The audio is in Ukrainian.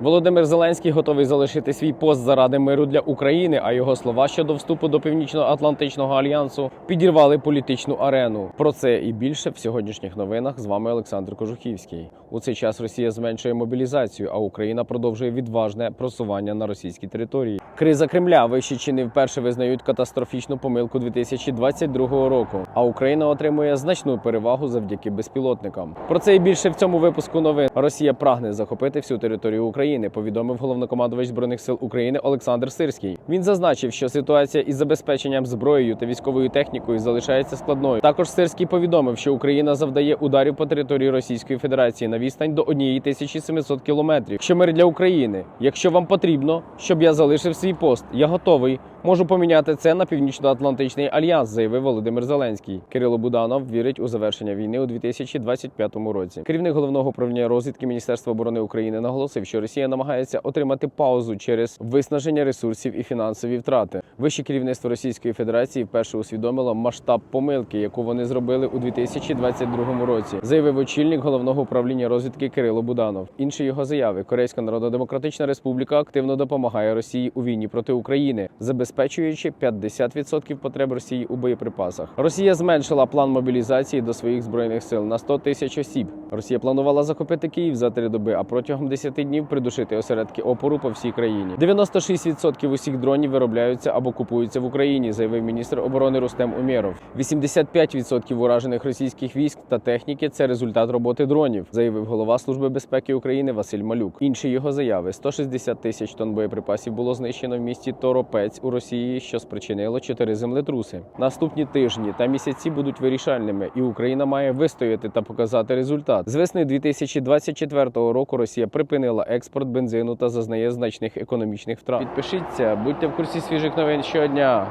Володимир Зеленський готовий залишити свій пост заради миру для України. А його слова щодо вступу до Північно-Атлантичного альянсу підірвали політичну арену. Про це і більше в сьогоднішніх новинах з вами Олександр Кожухівський. У цей час Росія зменшує мобілізацію, а Україна продовжує відважне просування на російській території. Криза Кремля вищі чини вперше визнають катастрофічну помилку 2022 року. А Україна отримує значну перевагу завдяки безпілотникам. Про це і більше в цьому випуску новин. Росія прагне захопити всю територію України. Повідомив головнокомандувач збройних сил України Олександр Сирський. Він зазначив, що ситуація із забезпеченням зброєю та військовою технікою залишається складною. Також Сирський повідомив, що Україна завдає ударів по території Російської Федерації на відстань до 1700 кілометрів. Що мир для України. Якщо вам потрібно, щоб я залишив свій пост, я готовий. Можу поміняти це на північно-атлантичний альянс, заявив Володимир Зеленський. Кирило Буданов вірить у завершення війни у 2025 році. Керівник головного управління розвідки Міністерства оборони України наголосив, що Росія намагається отримати паузу через виснаження ресурсів і фінансові втрати. Вище керівництво Російської Федерації вперше усвідомило масштаб помилки, яку вони зробили у 2022 році, заявив очільник головного управління розвідки Кирило Буданов. Інші його заяви: Корейська Народно-Демократична Республіка активно допомагає Росії у війні проти України, забезпечуючи 50% потреб Росії у боєприпасах. Росія зменшила план мобілізації до своїх збройних сил на 100 тисяч осіб. Росія планувала захопити Київ за три доби, а протягом 10 днів придушити осередки опору по всій країні. 96% усіх дронів виробляються або купуються в Україні, заявив міністр оборони Рустем Умєров. 85% уражених російських військ та техніки це результат роботи дронів, заявив голова Служби безпеки України Василь Малюк. Інші його заяви: 160 тисяч тонн боєприпасів було знищено в місті Торопець у Росії, що спричинило чотири землетруси. Наступні тижні та місяці будуть вирішальними, і Україна має вистояти та показати результат. З весни 2024 року Росія припинила експорт бензину та зазнає значних економічних втрат. Підпишіться, будьте в курсі свіжих новин щодня.